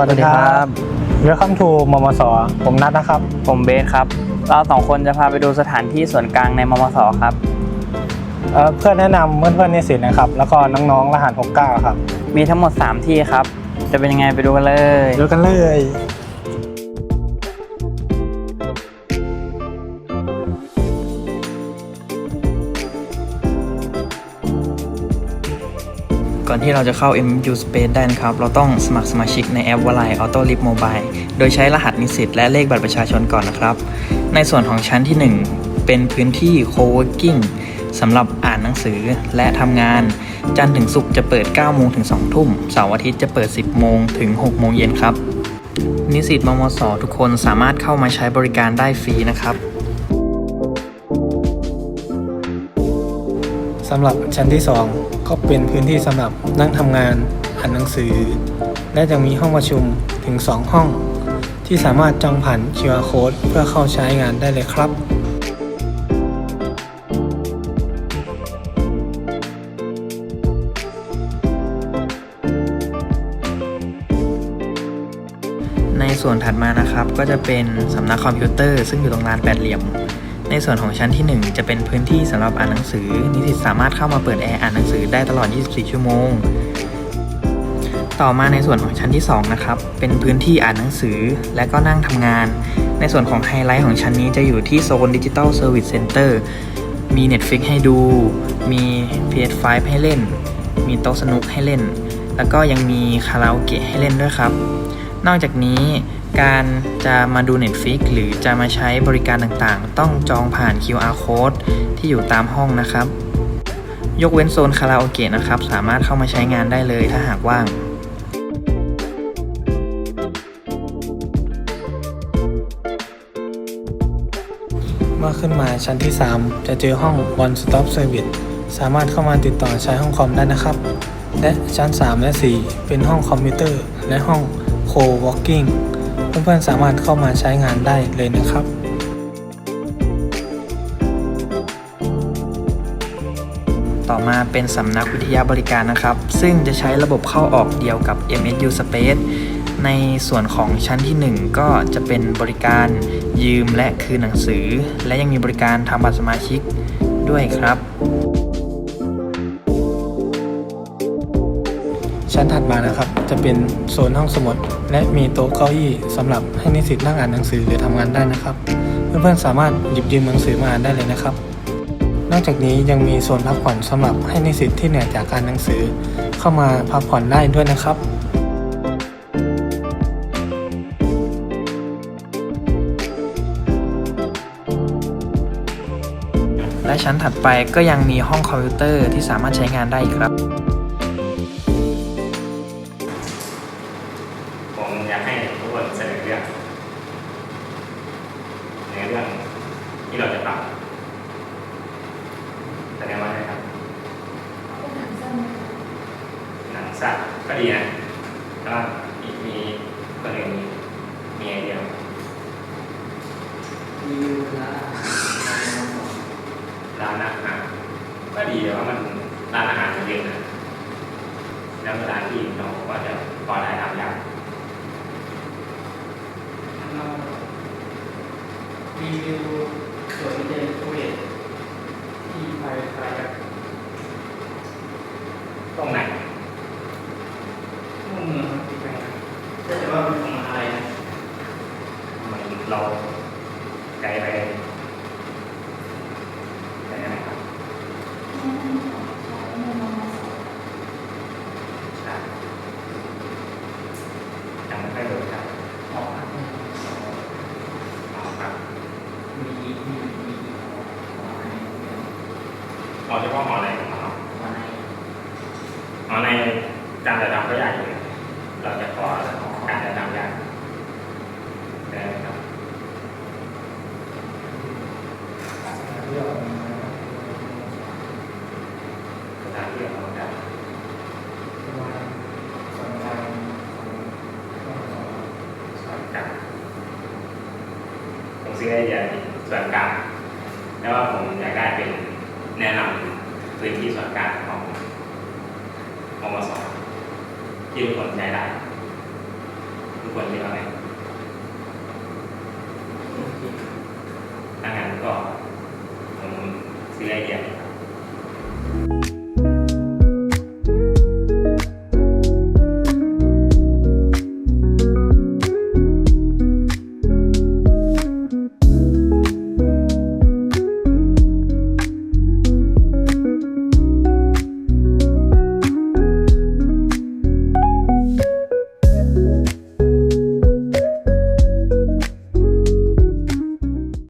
วัสดีครับ Welcome to มมส ผมนัทนะครับ ผมเบสครับ เราสองคนจะพาไปดูสถานที่ส่วนกลางในมมส ครับ เอ่อเพื่อแนะนำเพื่อนๆนิสิตนะครับ แล้วก็น้องๆรหัส69ครับมีทั้งหมด 3 ที่ครับ จะเป็นยังไงไปดูกันเลย ดูกันเลย อนที่เราจะเข้า MU Space ได้นะครับ เราต้องสมัครสมาชิกในแอปว l าย Auto Lift Mobile โดยใช้รหัสนิสิตและเลขบัตรประชาชนก่อนนะครับ ในส่วนของชั้นที่ 1 เป็นพื้นที่ Co-working สำหรับอ่านหนังสือและทำงาน จันทร์ถึงศุกร์จะเปิด 9 โมงถึง 2 ทุ่ม เสาร์อาทิตย์จะเปิด 10 โมงถึง 6 โมงเย็นครับ นิสิตมมส ทุกคนสามารถเข้ามาใช้บริการได้ฟรีนะครับสำหรับชั้นที่ 2 ก็เป็นพื้นที่สำหรับนั่งทำงานอ่านหนังสือ และยังมีห้องประชุมถึง 2 ห้อง ที่สามารถจองผ่าน QR code เพื่อเข้าใช้งานได้เลยครับในส่วนถัดมานะครับก็จะเป็นสำนักคอมพิวเตอร์ ซึ่งอยู่ตรงลานแปดเหลี่ยม ในส่วนของชั้นที่ 1 จะเป็นพื้นที่สำหรับอ่านหนังสือ นิสิตสามารถเข้ามาเปิดแอร์อ่านหนังสือได้ตลอด 24 ชั่วโมง ต่อมาในส่วนของชั้นที่ 2 นะครับ เป็นพื้นที่อ่านหนังสือและก็นั่งทำงาน ในส่วนของไฮไลท์ของชั้นนี้จะอยู่ที่โซนดิจิ t a ลเซอร์วิสเซ็นเตอร์มี Netflix ให้ดู มี PS5 ให้เล่น มีโต๊ะสนุกให้เล่น แล้วก็ยังมีคาราโอเกะให้เล่นด้วยครับ นอกจากนี้การจะมาดู Netflix หรือจะมาใช้บริการต่างๆ ต้องจองผ่าน QR code ที่อยู่ตามห้องนะครับ ยกเว้นโซนคาราโอเกะนะครับ สามารถเข้ามาใช้งานได้เลยถ้าหากว่างเมื่อขึ้นมาชั้นที่ 3 จะเจอห้อง One Stop Service สามารถเข้ามาติดต่อใช้ห้องคอมได้นะครับ และชั้น 3 และ 4 เป็นห้องคอมพิวเตอร์และห้อง Co-working เพื่อนๆสามารถเข้ามาใช้งานได้เลยนะครับต่อมาเป็นสำนักวิทยาบริการนะครับ ซึ่งจะใช้ระบบเข้าออกเดียวกับ MSU Space ในส่วนของชั้นที่ 1 ก็จะเป็นบริการยืมและคืนหนังสือ และยังมีบริการทำบัตรสมาชิกด้วยครับ ชั้นถัดมานะครับ จะเป็นโซนห้องสมุด และมีโต๊ะเก้าอี้สำหรับให้นิสิตนั่งอ่านหนังสือหรือทำงานได้นะครับ เพื่อนๆสามารถหยิบยืมหนังสือมาอ่านได้เลยนะครับ นอกจากนี้ยังมีโซนพักผ่อนสำหรับให้นิสิตที่เหนื่อยจากการหนังสือ เข้ามาพักผ่อนได้ด้วยนะครับและชั้นถัดไปก็ยังมีห้องคอมพิวเตอร์ที่สามารถใช้งานได้อีกครับ ก็ดีนะแต่ว่ามีมีคนอื่นมีมีไอเดียร้านอาหารก็ดีแต่ว่ามันร้านอาหารมันเยอะนะแล้วเวลาที่เราก็จะพอได้ทำยากรีวิวสวนเย็นคูเวตที่ไปไปกับ ตรงไหน มุ่งเมืองที่ไปครับแต่ว่าเป็นของมหาอะไรนะ มัน เราไกลไปไกลไหมครับใช่ยังไม่ค่อยรู้ครับหอกเนี่ยอ๋อครับมีมีมีหอในเราเฉพาะหอในของเราหอในหอในการจะทำก็ใหญ่อยู่เราจะขอการจะทำยากได้ไหมครับสถานที่ของเราได้ ส่วนกลางผม ซื้อไอเดียส่วนกลางแล้วว่าผมอยากได้เป็นแนะนำพื้นที่ส่วนกลางของของมสที่ทุกคนใช้ได้ควรคิดว่าไงถ้างั้นก็ผมซื้อไอเดีย